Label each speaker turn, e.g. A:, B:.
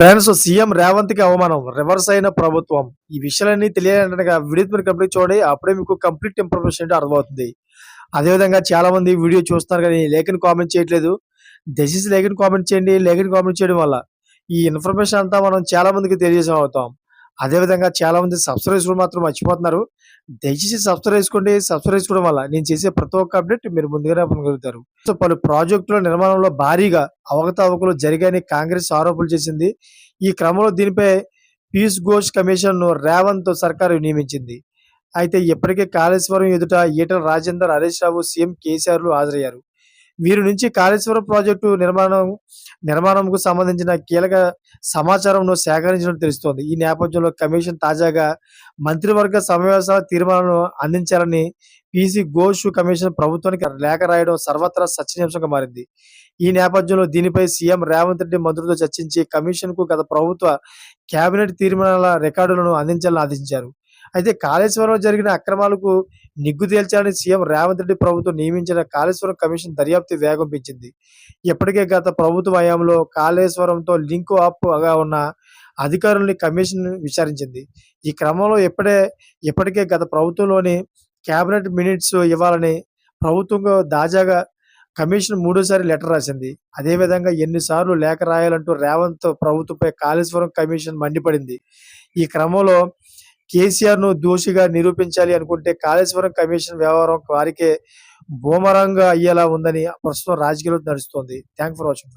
A: Friends CM రేవంత్కి అవమానం. Reverse అయిన ప్రభుత్వం. ఈ విషయాలన్నీ తెలియాలంటే వీడియో మీరు కంప్లీట్ చూడండి. అప్పుడే మీకు కంప్లీట్ ఇన్ఫర్మేషన్ అంటే అర్థమవుతుంది. అదేవిధంగా చాలా మంది వీడియో చూస్తున్నారు కానీ లేఖని కామెంట్ చేయట్లేదు. దయచేసి లేఖని కామెంట్ చేయండి. లేఖని కామెంట్ చేయడం వల్ల ఈ ఇన్ఫర్మేషన్ అంతా మనం చాలా మందికి తెలియజేసం అవుతాం అదేవిధంగా చాలామంది సబ్స్క్రైబ్ కూడా మాత్రం మర్చిపోతున్నారు. దయచేసి సబ్స్క్రైబ్ చేసుకోండి. సబ్స్క్రైబ్ చేసుకోవడం వల్ల నేను చేసే ప్రతి ఒక్క అప్డేట్ మీరు ముందుగానే పొందగలుగుతారు. సో పలు ప్రాజెక్టుల నిర్మాణంలో భారీగా అవకతవకలు జరిగాయని కాంగ్రెస్ ఆరోపణలు చేసింది. ఈ క్రమంలో దీనిపై పీయూష్ ఘోష్ కమిషన్ను రేవంత్ సర్కారు నియమించింది. అయితే ఇప్పటికే కాళేశ్వరం ఎదుట ఈటల రాజేందర్ హరీష్ రావు సీఎం కేసీఆర్లు హాజరయ్యారు. వీరి నుంచి కాళేశ్వరం ప్రాజెక్టు నిర్మాణం నిర్మాణంకు సంబంధించిన కీలక సమాచారంను సేకరించినట్టు తెలుస్తోంది. ఈ నేపథ్యంలో కమిషన్ తాజాగా మంత్రివర్గ సమావేశాల తీర్మానాలను అందించాలని పీసీ ఘోష్ కమిషన్ ప్రభుత్వానికి లేఖ రాయడం సర్వత్రా చర్చనీయాంశంగా మారింది. ఈ నేపథ్యంలో దీనిపై సీఎం రేవంత్ రెడ్డి మంత్రులతో చర్చించి కమిషన్కు గత ప్రభుత్వ కేబినెట్ తీర్మానాల రికార్డులను అందించాలని ఆదేశించారు. అయితే కాళేశ్వరంలో జరిగిన అక్రమాలకు నిగ్గు తేల్చాలని సీఎం రేవంత్ రెడ్డి ప్రభుత్వం నియమించిన కాళేశ్వరం కమిషన్ దర్యాప్తు వేగం పెంచింది. ఇప్పటికే గత ప్రభుత్వ హయాంలో కాళేశ్వరంతో లింకు అప్గా ఉన్న అధికారుల్ని కమిషన్ విచారించింది. ఈ క్రమంలో ఇప్పుడే ఇప్పటికే గత ప్రభుత్వంలోని కేబినెట్ మినిట్స్ ఇవ్వాలని ప్రభుత్వం తాజాగా కమిషన్ మూడోసారి లెటర్ రాసింది. అదేవిధంగా ఎన్నిసార్లు లేఖ రాయాలంటూ రేవంత్ ప్రభుత్వంపై కాళేశ్వరం కమిషన్ మండిపడింది. ఈ క్రమంలో కేసీఆర్ను దోషిగా నిరూపించాలి అనుకుంటే కాళేశ్వరం కమిషన్ వ్యవహారం వారికే బూమరంగా అయ్యేలా ఉందని ప్రస్తుతం రాజకీయాలు నడుస్తోంది. Thank for watching